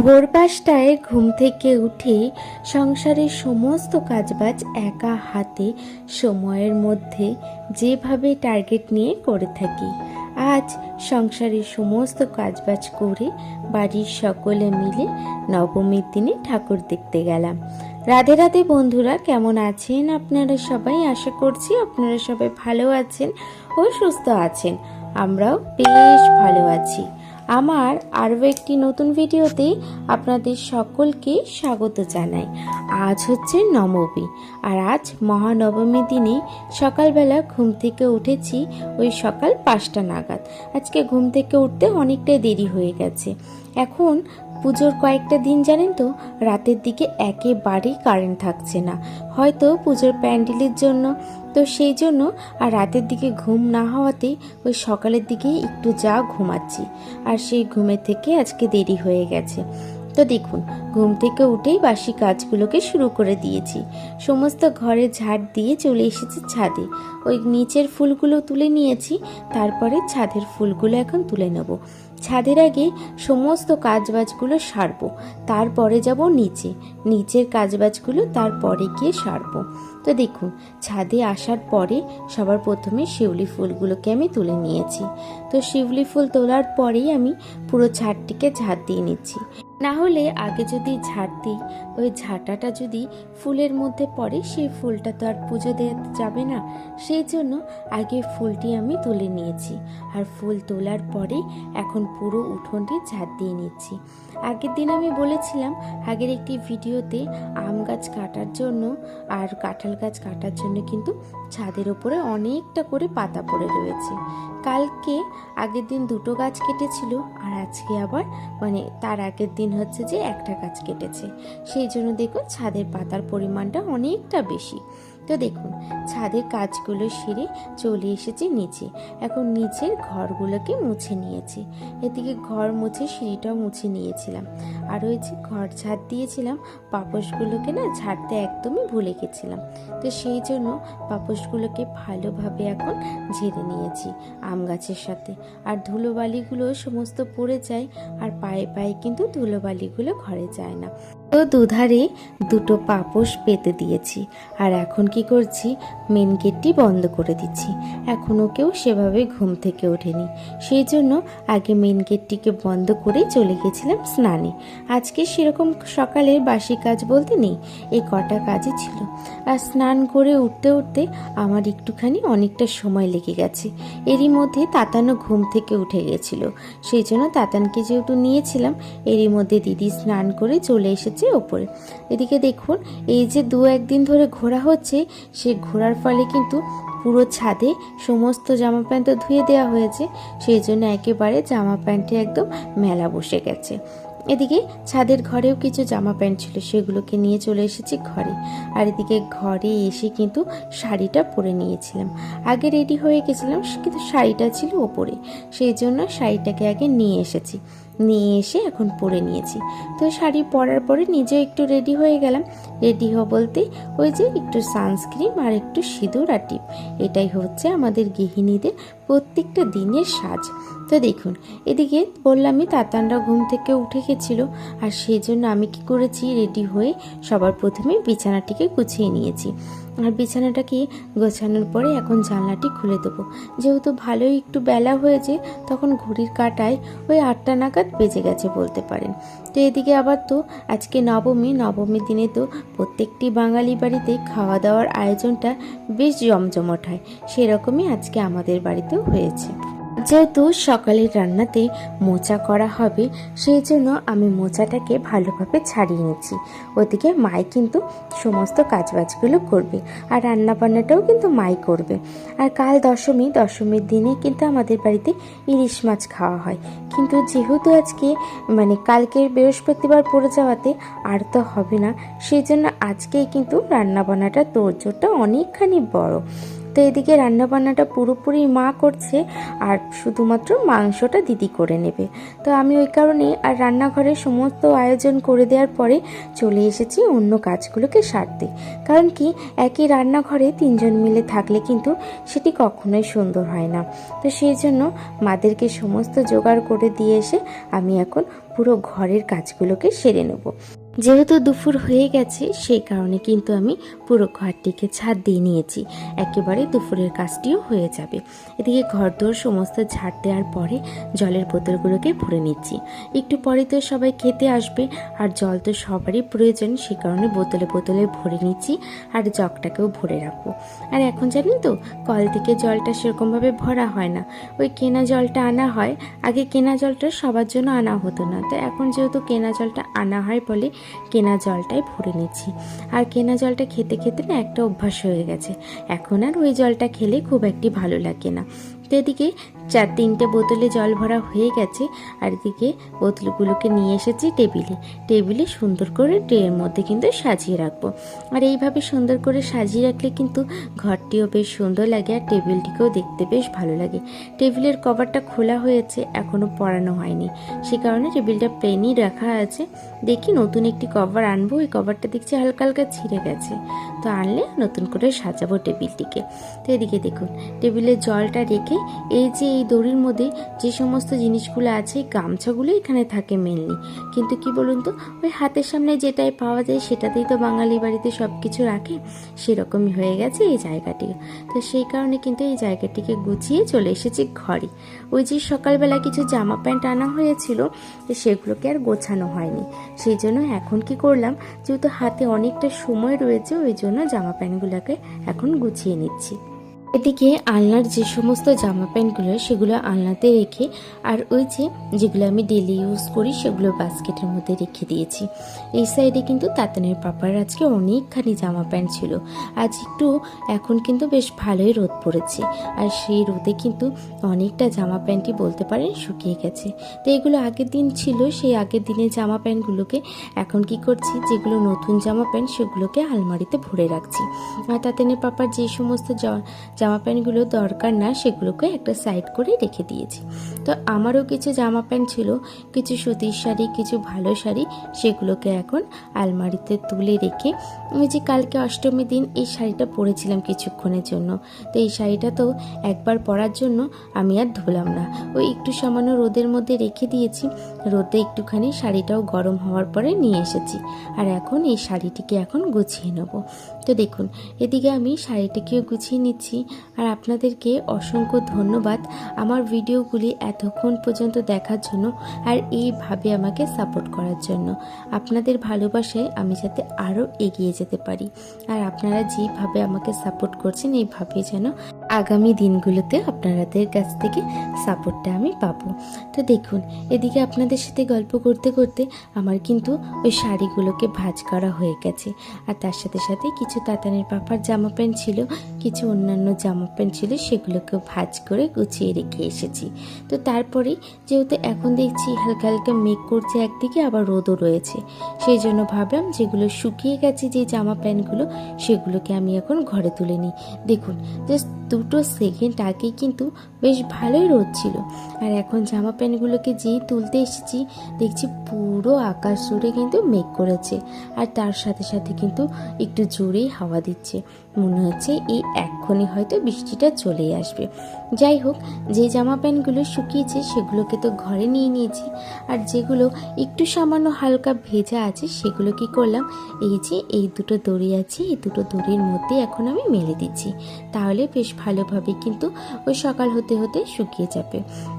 ভোর পাঁচটায় ঘুম থেকে উঠে সংসারের সমস্ত কাজবাজ একা হাতে সময়ের মধ্যে যেভাবে টার্গেট নিয়ে করে থাকি। আজ সংসারের সমস্ত কাজবাজ করে বাড়ির সকলে মিলে নবমীর দিনে ঠাকুর দেখতে গেলাম। রাধে রাধে বন্ধুরা, কেমন আছেন আপনারা সবাই? আশা করছি আপনারা সবাই ভালো আছেন ও সুস্থ আছেন। আমরাও বেশ ভালো আছি। আমার আরও একটি নতুন ভিডিওতে আপনাদের সকলকে স্বাগত জানাই। আজ হচ্ছে নবমী আর আজ মহানবমী দিনে সকালবেলা ঘুম থেকে উঠেছি ওই সকাল পাঁচটা নাগাদ। আজকে ঘুম থেকে উঠতে অনেকটাই দেরি হয়ে গেছে। এখন পুজোর কয়েকটা দিন জানেন তো, রাতের দিকে একেবারেই কারেন্ট থাকছে না। হয়তো পুজোর প্যান্ডেলের জন্য তো সেই জন্য আর রাতের দিকে ঘুম না হওয়াতেই ওই সকালের দিকে একটু যা ঘুমাচ্ছি। আর সেই ঘুমের থেকে আজকে দেরি হয়ে গেছে। তো দেখুন, ঘুম থেকে উঠেই বাসি কাজগুলোকে শুরু করে দিয়েছি। সমস্ত ঘরে ঝাড় দিয়ে চলে এসেছি ছাদে। ওই নিচের ফুলগুলো তুলে নিয়েছি, তারপরে ছাদের ফুলগুলো এখন তুলে নেব। ছাদের আগে সমস্ত কাজবাজগুলো সারবো, তারপরে যাব নিচে। নিচের কাজবাজগুলো তারপরে গিয়ে সারবো। তো দেখুন, ছাদে আসার পরে সবার প্রথমে শিউলি ফুলগুলোকে আমি তুলে নিয়েছি। তো শিউলি ফুল তোলার পরেই আমি পুরো ছাদটিকে ঝাড় দিয়ে নিচ্ছি। না হলে আগে যদি ঝাড় দিই, ওই ঝাঁটাটা যদি ফুলের মধ্যে পড়ে, সেই ফুলটা তো আর পুজো দেওয়া যাবে না। সেই জন্য আগে ফুলটি আমি তুলে নিয়েছি। আর ফুল তোলার পরে এখন পুরো উঠোনটি ঝাড় দিয়ে নিচ্ছি। আগের দিন আমি বলেছিলাম, আগের একটি ভিডিওতে আম গাছ কাটার জন্য আর কাঁঠাল গাছ কাটার জন্য কিন্তু ছাদের ওপরে অনেকটা করে পাতা পড়ে রয়েছে। কালকে আগের দিন দুটো গাছ কেটেছিল, আর আজকে আবার মানে তার আগের দিন হচ্ছে যে একটা গাছ কেটেছে। সেই জন্য দেখুন ছাদের পাতার পরিমাণটা অনেকটা বেশি। তো দেখুন, ছাদের কাজগুলো সেরে চলে এসেছে নিচে। এখন নিচের ঘরগুলোকে মুছে নিয়েছি। এদিকে ঘর মুছে সিঁড়িটাও মুছে নিয়েছিলাম। আর ওই যে ঘর ঝাড় দিয়েছিলাম, পাপোশগুলোকে না ঝাড়তে একদমই ভুলে গেছিলাম। তো সেই জন্য পাপোশগুলোকে ভালোভাবে এখন ঝেড়ে নিয়েছি আম গাছের সাথে। আর ধুলোবালিগুলো সমস্ত পড়ে যায়, আর পায়ে পায়ে কিন্তু ধুলোবালিগুলো ঘরে যায় না। তো দুধারে দুটো পাপোশ পেতে দিয়েছি। আর এখন কি করছি? মেন গেটটি বন্ধ করে দিচ্ছি। এখনও কেউ সেভাবে ঘুম থেকে ওঠেনি। সেই জন্য আগে মেন গেটটিকে বন্ধ করে চলে গেছিলাম স্নানে। আজকে সেরকম সকালের বাসি কাজ বলতে নেই এই কটা কাজই ছিল। আর স্নান করে উঠতে উঠতে আমার একটুখানি অনেকটা সময় লেগে গেছে। এরই মধ্যে তাতানও ঘুম থেকে উঠে গেছিল। সেই জন্য তাতানকে যেহেতু নিয়েছিলাম, এরই মধ্যে দিদি স্নান করে চলে এসেছে। ওপরে এদিকে দেখুন, এই যে দু একদিন ধরে ঘোরা হচ্ছে, সে ঘোরার ফলে কিন্তু পুরো ছাদে সমস্ত জামা প্যান্ট তো ধুয়ে দেওয়া হয়েছে, সেই জন্য একেবারে জামা প্যান্টে একদম মেলা বসে গেছে। এদিকে ছাদের ঘরেও কিছু জামা প্যান্ট ছিল, সেগুলোকে নিয়ে চলে এসেছি ঘরে। আর এদিকে ঘরে এসে কিন্তু শাড়িটা পরে নিয়েছিলাম। আগে রেডি হয়ে গেছিলাম, কিন্তু শাড়িটা ছিল ওপরে সেই জন্য শাড়িটাকে আগে নিয়ে এসেছি। নিয়ে এসে এখন পরে নিয়েছি। তো শাড়ি পরার পরে নিজেও একটু রেডি হয়ে গেলাম। রেডি হওয়া বলতে ওই যে একটু সানস্ক্রিন আর একটু সিঁদুর আর টিপ। এটাই হচ্ছে আমাদের গৃহিণীদের প্রত্যেকটা দিনের সাজ। তো দেখুন, এদিকে বললামই তাতানরা ঘুম থেকে উঠে গেছিল আর সেই জন্য আমি কি করেছি? রেডি হয়ে সবার প্রথমে বিছানাটিকে গুছিয়ে নিয়েছি। আর বিছানাটাকে গোছানোর পরে এখন জানলাটি খুলে দেবো। যেহেতু ভালোই একটু বেলা হয়েছে, তখন ঘড়ির কাটায় ওই আটটা নাগাদ বেজে গেছে বলতে পারেন। তো এদিকে আবার তো আজকে নবমী, নবমীর দিনে তো প্রত্যেকটি বাঙালি বাড়িতে খাওয়া দাওয়ার আয়োজনটা বেশ জমজমট হয়। সেরকমই আজকে আমাদের বাড়িতেও হয়েছে। যেহেতু সকালের রান্নাতে মোচা করা হবে, সেই জন্য আমি মোচাটাকে ভালোভাবে ছাড়িয়ে নিচ্ছি। ওদিকে মাই কিন্তু সমস্ত কাজবাজগুলো করবে আর রান্না বান্নাটাও কিন্তু মাই করবে। আর কাল দশমী, দশমীর দিনে কিন্তু আমাদের বাড়িতে ইলিশ মাছ খাওয়া হয়। কিন্তু যেহেতু আজকে মানে কালকের বৃহস্পতিবার পড়ে যাওয়াতে আর তো হবে না, সেই জন্য আজকেই কিন্তু রান্না বান্নাটা তোড়জোড়টা অনেকখানি বড়। তো এদিকে রান্নাবান্নাটা পুরোপুরি মা করছে আর শুধুমাত্র মাংসটা দিদি করে নেবে। তো আমি ওই কারণে আর রান্নাঘরের সমস্ত আয়োজন করে দেওয়ার পরে চলে এসেছি অন্য কাজগুলোকে সারতে। কারণ কি, একই রান্নাঘরে তিনজন মিলে থাকলে কিন্তু সেটি কখনোই সুন্দর হয় না। তো সেই জন্য মাদেরকে সমস্ত জোগাড় করে দিয়ে এসে আমি এখন পুরো ঘরের কাজগুলোকে সেরে নেব। যেহেতু দুপুর হয়ে গেছে, সেই কারণে কিন্তু আমি পুরো ঘরটিকে ছাদ দিয়ে নিয়েছি। একেবারে দুপুরের কাজটিও হয়ে যাবে। এদিকে ঘর সমস্ত ঝাড় দেওয়ার পরে জলের বোতলগুলোকে ভরে নিচ্ছি। একটু পরে তো সবাই খেতে আসবে, আর জল তো সবারই প্রয়োজন, সে কারণে বোতলে বোতলে ভরে নিচ্ছি, আর জগটাকেও ভরে রাখব। আর এখন জানেন তো, কল থেকে জলটা সেরকমভাবে ভরা হয় না। ওই কেনা জলটা আনা হয়, আগে কেনা জলটা সবার জন্য আনা হতো না। তো এখন যেহেতু কেনা জলটা আনা হয় বলে কেনা জলটাই ভরে নিচ্ছি। আর কেনা জলটা খেতে খেতে না একটা অভ্যাস হয়ে গেছে। এখন আর ওই জলটা খেলে খুব একটি ভালো লাগে না। তো এদিকে চার তিনটে বোতলে জল ভরা হয়ে গেছে আর এদিকে বোতলগুলোকে নিয়ে এসেছি টেবিলে। টেবিলে সুন্দর করে ট্রের মধ্যে কিন্তু সাজিয়ে রাখব। আর এইভাবে সুন্দর করে সাজিয়ে রাখলে কিন্তু ঘরটিও বেশ সুন্দর লাগে আর টেবিলটিকেও দেখতে বেশ ভালো লাগে। টেবিলের কভারটা খোলা হয়েছে এখনও পরানো হয়নি। সে কারণে টেবিলটা প্লেনই রাখা আছে। দেখি নতুন একটি কভার আনব, ওই কভারটা দেখছি হালকা হালকা ছিঁড়ে গেছে। তো আনলে নতুন করে সাজাবো টেবিলটিকে। তো এদিকে দেখুন টেবিলে জলটা রেখে এই যে দড়ির মধ্যে যে সমস্ত জিনিসগুলো আছে গামছাগুলো এখানে থাকে মেনলি কিন্তু কি বলুন তো, ওই হাতের সামনে যেটাই পাওয়া যায়, সেটাতেই তো বাঙালি বাড়িতে সব কিছু রাখে, সেরকমই হয়ে গেছে এই জায়গাটি। তো সেই কারণে কিন্তু এই জায়গাটিকে গুছিয়ে চলে এসেছি ঘরে। ওই যে সকালবেলা কিছু জামা প্যান্ট আনা হয়েছিল সেগুলোকে আর গোছানো হয়নি। সেই জন্য এখন কি করলাম, যেহেতু হাতে অনেকটা সময় রয়েছে, ওই জন্য জামা প্যান্টগুলোকে এখন গুছিয়ে নিচ্ছি। এদিকে আলনার যে সমস্ত জামা প্যান্টগুলো, সেগুলো আলনাতে রেখে আর ওই যে যেগুলো আমি ডেলি ইউজ করি, সেগুলো বাস্কেটের মধ্যে রেখে দিয়েছি। এই সাইডে কিন্তু তাতানের পাপার আজকে অনেকখানি জামা প্যান্ট ছিল। আজ একটু এখন কিন্তু বেশ ভালোই রোদ পড়েছে। আর সেই রোদে কিন্তু অনেকটা জামা প্যান্টই বলতে পারেন শুকিয়ে গেছে। তো এগুলো আগের দিন ছিল, সেই আগের দিনের জামা প্যান্টগুলোকে এখন কি করছি, যেগুলো নতুন জামা প্যান্ট, সেগুলোকে আলমারিতে ভরে রাখছি। আর তাতানের পাপার যে সমস্ত জামা প্যান্টগুলো দরকার না, সেগুলোকে একটা সাইড করে রেখে দিয়েছি। তো আমারও কিছু জামা প্যান্ট ছিল, কিছু সুতির শাড়ি, কিছু ভালো শাড়ি, সেগুলোকে এখন আলমারিতে তুলে রেখে ওই যে কালকে অষ্টমীর দিন এই শাড়িটা পরেছিলাম কিছুক্ষণের জন্য। তো এই শাড়িটা তো একবার পরার জন্য আমি আর ধুলাম না। ওই একটু সামান্য রোদের মধ্যে রেখে দিয়েছি, রোদে একটুখানি শাড়িটাও গরম হওয়ার পরে নিয়ে এসেছি। আর এখন এই শাড়িটিকে এখন গুছিয়ে নেব। তো দেখুন, এদিকে আমি শাড়িটিকেও গুছিয়ে নিচ্ছি আর আপনাদেরকে অসংখ্য ধন্যবাদ আমার ভিডিওগুলি এতক্ষণ পর্যন্ত দেখার জন্য আর এইভাবে আমাকে সাপোর্ট করার জন্য। আপনাদের ভালোবাসায় আমি যাতে আরও এগিয়ে যেতে পারি। আর আপনারা যেভাবে আমাকে সাপোর্ট করছেন এইভাবে যেন আগামী দিনগুলোতে আপনাদের কাছ থেকে সাপোর্টটা আমি পাবো। তো দেখুন, এদিকে আপনাদের সাথে গল্প করতে করতে আমার কিন্তু ওই শাড়িগুলোকে ভাঁজ করা হয়ে গেছে। আর তার সাথে সাথে কিছু তাতানের পাপার জামা প্যান্ট ছিল, কিছু অন্যান্য জামা প্যান্ট ছিল, সেগুলোকেও ভাঁজ করে গুছিয়ে রেখে এসেছি। তো তারপরে যেহেতু এখন দেখছি হালকা হালকা মেঘ করছে একদিকে, আবার রোদও রয়েছে। সেই জন্য ভাবলাম যেগুলো শুকিয়ে গেছে যে জামা প্যান্টগুলো, সেগুলোকে আমি এখন ঘরে তুলে নিই। দেখুন জাস্ট দুটো সেকেন্ড আগে কিন্তু বেশ ভালোই রোদ ছিল। আর এখন জামা প্যান্টগুলোকে যেই তুলতে এসেছি, দেখছি পুরো আকাশ জুড়ে কিন্তু মেঘ করেছে। আর তার সাথে সাথে কিন্তু একটু জোরেই হাওয়া দিচ্ছে। মনে হচ্ছে এই এক্ষুনি হয়তো বৃষ্টিটা চলেই আসবে। যাই হোক, যে জামা প্যান্টগুলো শুকিয়েছে, সেগুলোকে তো ঘরে নিয়ে নিয়েছি। আর যেগুলো একটু সামান্য হালকা ভেজা আছে, সেগুলো কি করলাম? এই যে, এই দুটো দড়ি আছে, এই দুটো দড়ির মধ্যে এখন আমি মেলে দিচ্ছি। তাহলে বেশ ভালোভাবে কিন্তু ওই সকাল হতে হতে শুকিয়ে যাবে।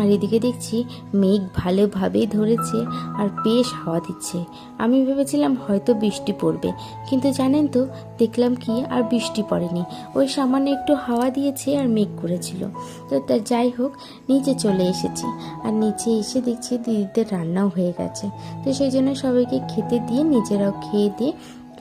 আর এদিকে দেখছি মেঘ ভালোভাবেই ধরেছে আর বেশ হাওয়া দিচ্ছে। আমি ভেবেছিলাম হয়তো বৃষ্টি পড়বে, কিন্তু জানেন তো, দেখলাম কি আর বৃষ্টি পড়েনি। ওই সামান্য একটু হাওয়া দিয়েছে আর মেঘ করেছিল। তো তা যাই হোক, নিচে চলে এসেছি। আর নিচে এসে দেখছি দিদিদের রান্নাও হয়ে গেছে। তো সেই জন্য সবাইকে খেতে দিয়ে নিজেরাও খেয়ে দিয়ে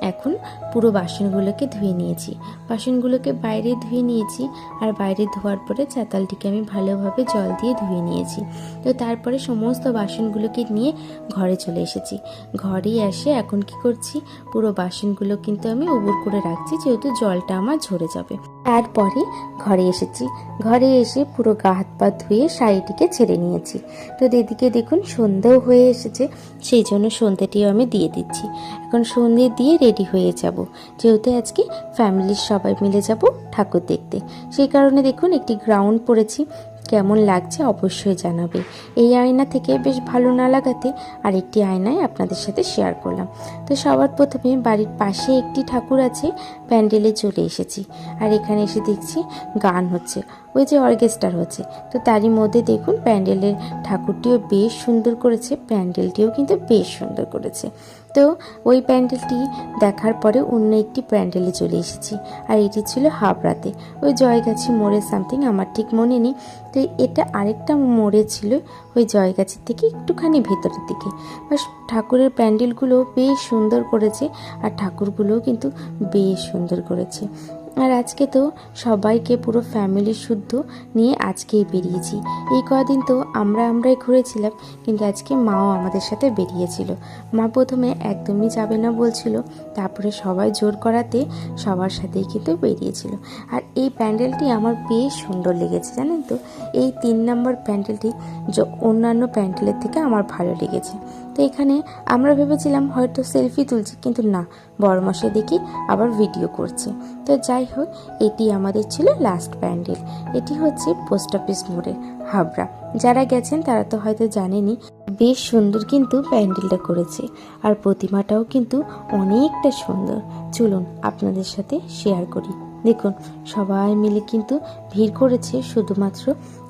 এখন পুরো বাসনগুলোকে ধুয়ে নিয়েছি। বাসনগুলোকে বাইরে ধুয়ে নিয়েছি আর বাইরে ধোয়ার পরে চাতালটিকে আমি ভালোভাবে জল দিয়ে ধুয়ে নিয়েছি। তো তারপরে সমস্ত বাসনগুলোকে নিয়ে ঘরে চলে এসেছি। ঘরেই এসে এখন কি করছি? পুরো বাসনগুলো কিন্তু আমি উবর করে রাখছি, যেহেতু জলটা আমার ঝরে যাবে। তারপরে ঘরে এসেছি। ঘরে এসে পুরো গা হাত পা ধুয়ে শাড়িটিকে ছেড়ে নিয়েছি। তো এদিকে দেখুন, সন্ধ্যেও হয়ে এসেছে, সেই জন্য সন্ধ্যেটিও আমি দিয়ে দিচ্ছি। এখন সন্ধ্যে দিয়ে রেডি হয়ে যাব। যেহেতু আজকে ফ্যামিলির সবাই মিলে যাব ঠাকুর দেখতে। সেই কারণে দেখুন, একটি গ্রাউন্ড পরেছি কেমন লাগছে অবশ্যই জানাবে। এই আয়না থেকে বেশ ভালো না লাগাতে আরেকটি আয়নায় আপনাদের সাথে শেয়ার করলাম। তো সবার প্রথমে বাড়ির পাশে একটি ঠাকুর আছে, প্যান্ডেলে চলে এসেছি। আর এখানে এসে দেখছি গান হচ্ছে, ওই যে অর্কেস্ট্রার হচ্ছে। তো তারই মধ্যে দেখুন প্যান্ডেলের ঠাকুরটিও বেশ সুন্দর করেছে, প্যান্ডেলটিও কিন্তু বেশ সুন্দর করেছে। তো ওই প্যান্ডেলটি দেখার পরে অন্য একটি প্যান্ডেলে চলে এসেছি, আর এটি ছিল হাবড়াতে। ওই জয়গাছি মোড়ে সামথিং আমার ঠিক মনে নেই, তো এটা আরেকটা মোড়ে ছিল ওই জয়গাছির থেকে একটুখানি ভেতরের দিকে। বাস ঠাকুরের প্যান্ডেলগুলো বেশ সুন্দর করেছে, আর ঠাকুরগুলোও কিন্তু বেশ সুন্দর করেছে। আর আজকে তো সবাইকে পুরো ফ্যামিলি শুদ্ধ নিয়ে আজকেই বেরিয়েছি। এই কদিন তো আমরা আমরাই ঘুরেছিলাম, কিন্তু আজকে মাও আমাদের সাথে বেরিয়েছিল। মা প্রথমে একদমই যাবে না বলছিল, তারপরে সবাই জোর করাতে সবার সাথেই কিন্তু বেরিয়েছিল। আর এই প্যান্ডেলটি আমার বেশ সুন্দর লেগেছে, জানেন তো? এই তিন নম্বর প্যান্ডেলটি অন্যান্য প্যান্ডেলের থেকে আমার ভালো লেগেছে। তো এখানে আমরা ভেবেছিলাম হয়তো সেলফি তুলছি, কিন্তু না। বড়মশাই দেখি আবার ভিডিও করছে। তো যাই হোক, এটি আমাদের ছিল লাস্ট প্যান্ডেল এটি হচ্ছে পোস্ট অফিস মোড়ের হাবড়া। যারা গেছেন তারা তো হয়তো জানেনি বেশ সুন্দর কিন্তু প্যান্ডেলটা করেছে। আর প্রতিমাটাও কিন্তু অনেকটা সুন্দর। চলুন আপনাদের সাথে শেয়ার করি। দেখুন, সবাই মিলে কিন্তু ভিড় করেছে শুধুমাত্র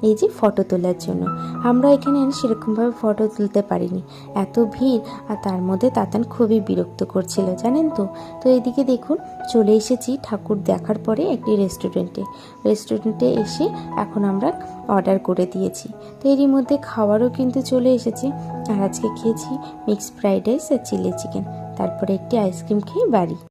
এই যে ফটো তোলার জন্য। আমরা এখানে সেরকমভাবে ফটো তুলতে পারিনি। এত ভিড় আর তার মধ্যে তাতান খুবই বিরক্ত করছিল, জানেন তো? তো এদিকে দেখুন, চলে এসেছি ঠাকুর দেখার পরে একটি রেস্টুরেন্টে রেস্টুরেন্টে এসে এখন আমরা অর্ডার করে দিয়েছি। তো এরই মধ্যে খাবারও কিন্তু চলে এসেছে। আর আজকে খেয়েছি মিক্সড ফ্রাইড রাইস আর চিলি চিকেন তারপরে একটি আইসক্রিম খেয়ে বাড়ি।